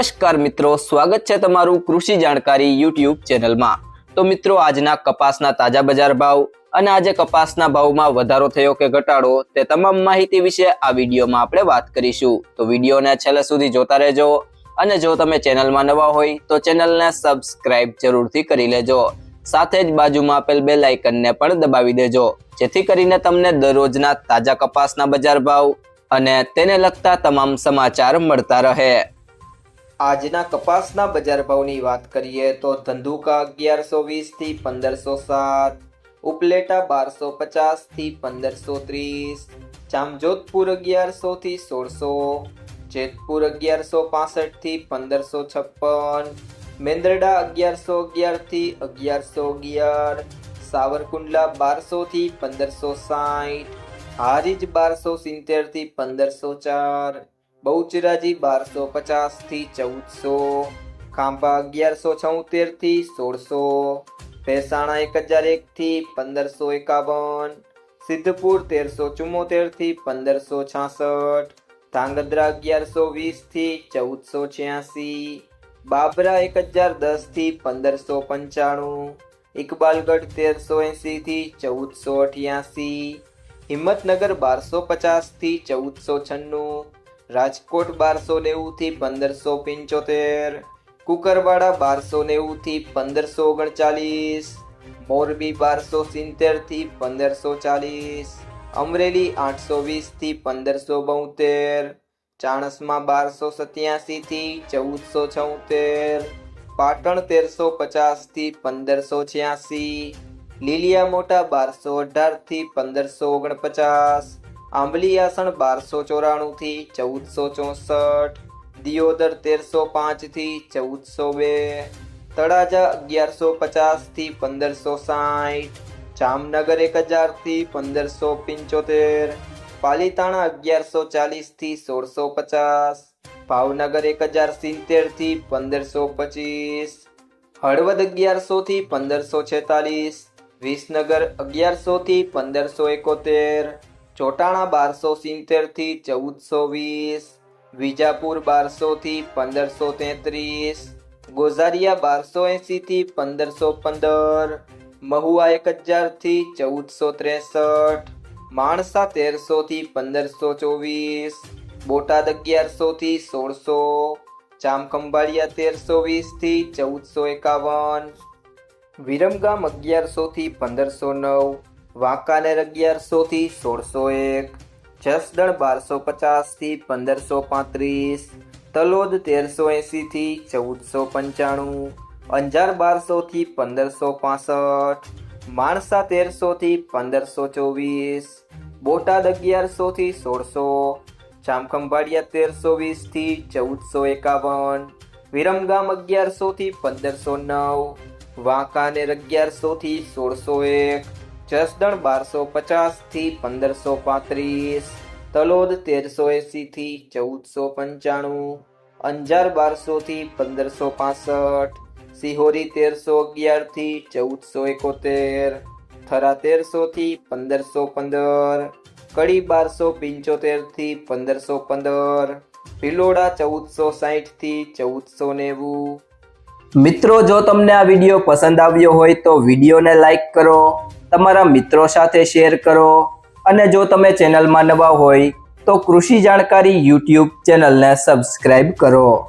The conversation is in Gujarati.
નમસ્કાર મિત્રો, સ્વાગત છે તમારું કૃષિ જાણકારી યુટ્યુબ ચેનલમાં. તો મિત્રો, આજના કપાસના તાજા બજાર ભાવ અને આજે કપાસના ભાવમાં વધારો થયો કે ઘટાડો તે તમામ માહિતી વિશે આ વિડીયોમાં આપણે વાત કરીશું. તો વિડીયોને છેલ્લે સુધી જોતા રહેજો અને જો તમે ચેનલમાં નવા હોય, તો ચેનલને સબસ્ક્રાઇબ જરૂરથી કરી લેજો. સાથે જ બાજુમાં આપેલ બે લાઇકનને પણ દબાવી દેજો, જેથી કરીને તમને દરરોજના તાજા કપાસના બજાર ભાવ અને તેને લગતા તમામ સમાચાર મળતા રહે. આજના કપાસના બજાર ભાવની વાત કરીએ તો ધંધુકા અગિયારસો વીસથી પંદરસો સાત, ઉપલેટા બારસો પચાસથી પંદરસો ત્રીસ, જામજોધપુર અગિયારસોથી સોળસો, જેતપુર અગિયારસો પાસઠથી પંદરસો છપ્પન, મેંદરડા અગિયારસો અગિયારથી અગિયારસો અગિયાર, સાવરકુંડલા બારસોથી પંદરસો સાઠ, હારીજ બારસો સિત્તેરથી પંદરસો ચાર બહુચરાજી બારસો પચાસથી ચૌદસો, ખાંભા અગિયારસો છોતેરથી સોળસો, ભેસાણા એક હજાર એક થી પંદરસો એકાવન, સિદ્ધપુર તેરસો ચુમ્મોતેરથી પંદરસો છાસઠ, ધાંગધ્રા અગિયારસો વીસથી ચૌદસો છ્યાસી, બાબરા એક હજાર દસથી પંદરસો પંચાણું, ઇકબાલગઢ તેરસો એંસીથી ચૌદસો અઠ્યાસી, હિંમતનગર બારસો પચાસથી ચૌદસો છન્નું રાજકોટ બારસો નેવું થી પંદરસો પંચોતેર, કુકરવાડા બારસો નેવું થી પંદરસો ઓગણચાલીસ, મોરબી બારસો સિત્તેરથી પંદરસો ચાલીસ, અમરેલી આઠસો વીસથી પંદરસો બોતેર, ચાણસમાં બારસો સત્યાસી થી ચૌદસો છોતેર, પાટણ તેરસો પચાસથી પંદરસો છ્યાસી, લીલિયા મોટા બારસો અઢારથી પંદરસો ઓગણપચાસ આંબલી આસણ બારસો ચોરાણું થી ચૌદસો ચોસઠ, દિયોદર તેરસો પાંચથી ચૌદસો બે, તળાજા અગિયારસો પચાસથી પંદરસો સાઠ, જામનગર એક હજારથી પંદરસો પંચોતેર, પાલીતાણા અગિયારસો ચાલીસથી સોળસો પચાસ, ભાવનગર એક હજાર સિત્તેરથી પંદરસો પચીસ, હળવદ અગિયારસો થી પંદરસો છેતાલીસ, વિસનગર અગિયારસો થી પંદરસો એકોતેર ચોટાણા બારસો સિત્તેરથી ચૌદસો વીસ, વિજાપુર બારસો થી પંદરસો તેત્રીસ, ગોઝારિયા બારસો એંસીથી પંદરસો પંદર, મહુવા એક હજારથી ચૌદસો ત્રેસઠ, માણસા તેરસો થી પંદરસો ચોવીસ, બોટાદ અગિયારસો થી સોળસો ચામખંભાળિયા તેરસો વીસથી ચૌદસો એકાવન, વિરમગામ અગિયારસો થી પંદરસો નવ વાંકાનેર અગિયારસો થી સોળસો એક, જસદણ બારસો પચાસથી પંદરસો પાંત્રીસ, તલોદ તેરસો એંસીથી ચૌદસો પંચાણું, અંજાર બારસો થી પંદરસો પાસઠ, માણસા તેરસો થી પંદરસો ચોવીસ, બોટાદ અગિયારસો થી સોળસો, જામખંભાળિયા તેરસો વીસથી ચૌદસો એકાવન, વિરમગામ અગિયારસો થી પંદરસો નવ, વાંકાનેર અગિયારસો થી સોળસો એક જસદણ બારસો પચાસથી પંદરસો પાંત્રીસ, તલોદ તેરસો એંસીથી ચૌદસો પંચાણું, અંજાર બારસો થી પંદરસો પાસઠ, સિહોરી તેરસો અગિયારથી ચૌદસો એકોતેર, થરા તેરસો થી પંદરસો પંદર, કડી બારસો પંચોતેરથી પંદરસો પંદર, ભિલોડા ચૌદસો સાઠથી ચૌદસો નેવું. મિત્રો, જો તમને આ વીડિયો પસંદ આવ્યો હોય તો વિડીયોને લાઈક કરો તમારા મિત્રો સાથે શેર કરો. અને જો તમે ચેનલમાં નવા હોય, તો કૃષિ જાણકારી યુટ્યુબ ચેનલને સબસ્ક્રાઈબ કરો.